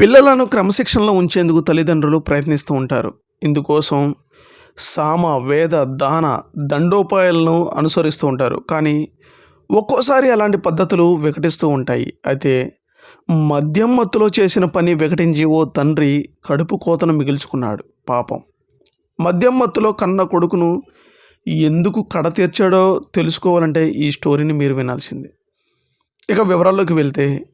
పిల్లలను క్రమశిక్షణలో ఉంచేందుకు తల్లిదండ్రులు ప్రయత్నిస్తూ ఉంటారు. ఇందుకోసం సామ వేద దాన దండోపాయాలను అనుసరిస్తూ ఉంటారు. కానీ ఒక్కోసారి అలాంటి పద్ధతులు వికటిస్తూ ఉంటాయి. అయితే మద్యం మత్తులో చేసిన పని వికటించి ఓ తండ్రి కడుపు కోతను మిగిల్చుకున్నాడు. పాపం. మద్యం మత్తులో కన్న కొడుకును ఎందుకు కడ తీర్చాడో తెలుసుకోవాలంటే ఈ స్టోరీని మీరు వినాల్సిందే. ఇక వివరాల్లోకి వెళ్తే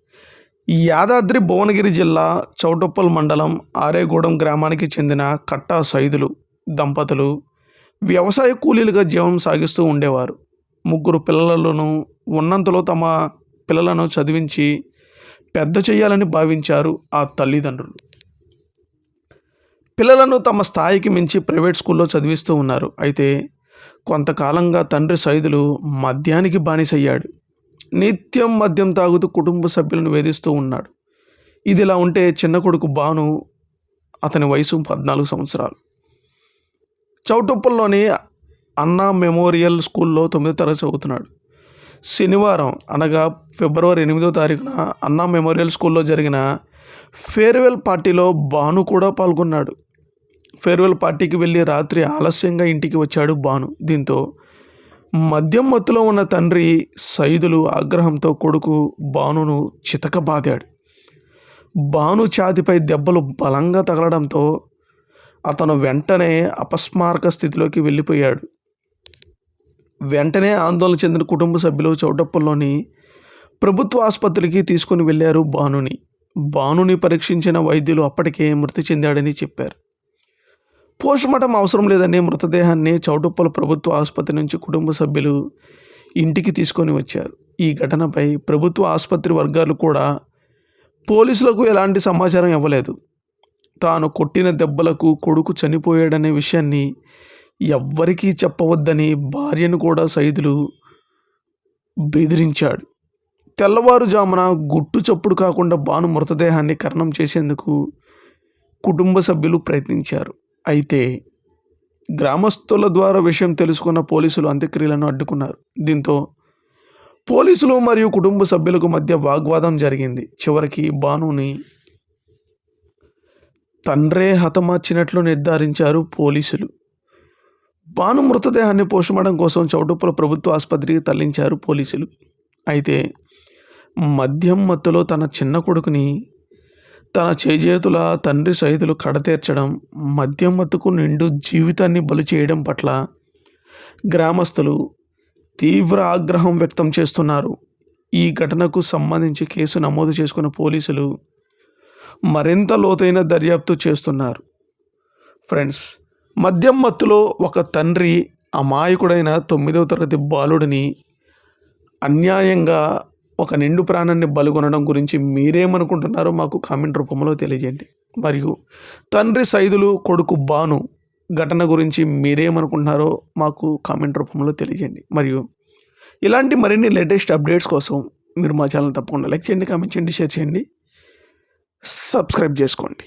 యాదాద్రి భువనగిరి జిల్లా చౌటప్పల్ మండలం ఆరేగూడెం గ్రామానికి చెందిన కట్టా సైదులు దంపతులు వ్యవసాయ కూలీలుగా జీవనం సాగిస్తూ ఉండేవారు. ముగ్గురు పిల్లలను ఉన్నంతలో తమ పిల్లలను చదివించి పెద్ద చేయాలని భావించారు ఆ తల్లిదండ్రులు. పిల్లలను తమ స్థాయికి మించి ప్రైవేట్ స్కూల్లో చదివిస్తూ ఉన్నారు. అయితే కొంతకాలంగా తండ్రి సైదులు మద్యానికి బానిసయ్యాడు. నిత్యం మద్యం తాగుతూ కుటుంబ సభ్యులను వేధిస్తూ ఉన్నాడు. ఇది ఇలా ఉంటే చిన్న కొడుకు బాను అతని వయసు పద్నాలుగు సంవత్సరాలు. చౌటుప్పల్లోని అన్నా మెమోరియల్ స్కూల్లో తొమ్మిదో తరగతి చదువుతున్నాడు. శనివారం అనగా ఫిబ్రవరి ఎనిమిదో తారీఖున అన్నా మెమోరియల్ స్కూల్లో జరిగిన ఫేర్వెల్ పార్టీలో బాను కూడా పాల్గొన్నాడు. ఫేర్వెల్ పార్టీకి వెళ్ళి రాత్రి ఆలస్యంగా ఇంటికి వచ్చాడు బాను దీంతో మద్యం మత్తులో ఉన్న తండ్రి సైదులు ఆగ్రహంతో కొడుకు బానును చితకబాదాడు. బాను ఛాతిపై దెబ్బలు బలంగా తగలడంతో అతను వెంటనే అపస్మారక స్థితిలోకి వెళ్ళిపోయాడు. వెంటనే ఆందోళన చెందిన కుటుంబ సభ్యులు చౌటప్పల్లోని ప్రభుత్వ ఆసుపత్రికి తీసుకుని వెళ్ళారు బానుని. బానుని పరీక్షించిన వైద్యులు అప్పటికే మృతి చెందాడని చెప్పారు. పోస్ట్మార్టం అవసరం లేదని మృతదేహాన్ని చౌటుప్పల ప్రభుత్వ ఆసుపత్రి నుంచి కుటుంబ సభ్యులు ఇంటికి తీసుకొని వచ్చారు. ఈ ఘటనపై ప్రభుత్వ ఆసుపత్రి వర్గాలు కూడా పోలీసులకు ఎలాంటి సమాచారం ఇవ్వలేదు. తాను కొట్టిన దెబ్బలకు కొడుకు చనిపోయాడనే విషయాన్ని ఎవ్వరికీ చెప్పవద్దని భార్యను కూడా సైదులు బెదిరించాడు. తెల్లవారుజామున గుట్టు చప్పుడు కాకుండా బాను మృతదేహాన్ని కరణం చేసేందుకు కుటుంబ సభ్యులు ప్రయత్నించారు. అయితే గ్రామస్తుల ద్వారా విషయం తెలుసుకున్న పోలీసులు అంత్యక్రియలను అడ్డుకున్నారు. దీంతో పోలీసులు మరియు కుటుంబ సభ్యులకు మధ్య వాగ్వాదం జరిగింది. చివరికి బానుని తండ్రే హతమార్చినట్లు నిర్ధారించారు పోలీసులు. బాను మృతదేహాన్ని పోస్టుమార్టం కోసం చౌటుప్పల ప్రభుత్వ ఆసుపత్రికి తరలించారు పోలీసులు. అయితే మద్యం మత్తులో తన చిన్న కొడుకుని తన చేజేతుల తండ్రి సైతులు కడతీర్చడం మద్యం మత్తుకు నిండు జీవితాన్ని బలి చేయడం పట్ల గ్రామస్తులు తీవ్ర ఆగ్రహం వ్యక్తం చేస్తున్నారు. ఈ ఘటనకు సంబంధించి కేసు నమోదు చేసుకున్న పోలీసులు మరింత లోతైన దర్యాప్తు చేస్తున్నారు. ఫ్రెండ్స్ మద్యం మత్తులో ఒక తండ్రి అమాయకుడైన తొమ్మిదవ తరగతి బాలుడిని అన్యాయంగా ఒక నిండు ప్రాణాన్ని బలుగొనడం గురించి మీరేమనుకుంటున్నారో మాకు కామెంట్ రూపంలో తెలియజేయండి. మరియు తండ్రి సైదులు కొడుకు బాను ఘటన గురించి మీరేమనుకుంటున్నారో మాకు కామెంట్ రూపంలో తెలియజేయండి. మరియు ఇలాంటి మరిన్ని లేటెస్ట్ అప్డేట్స్ కోసం మీరు మా ఛానల్ తప్పకుండా లైక్ చేయండి కామెంట్ చేయండి షేర్ చేయండి సబ్స్క్రైబ్ చేసుకోండి.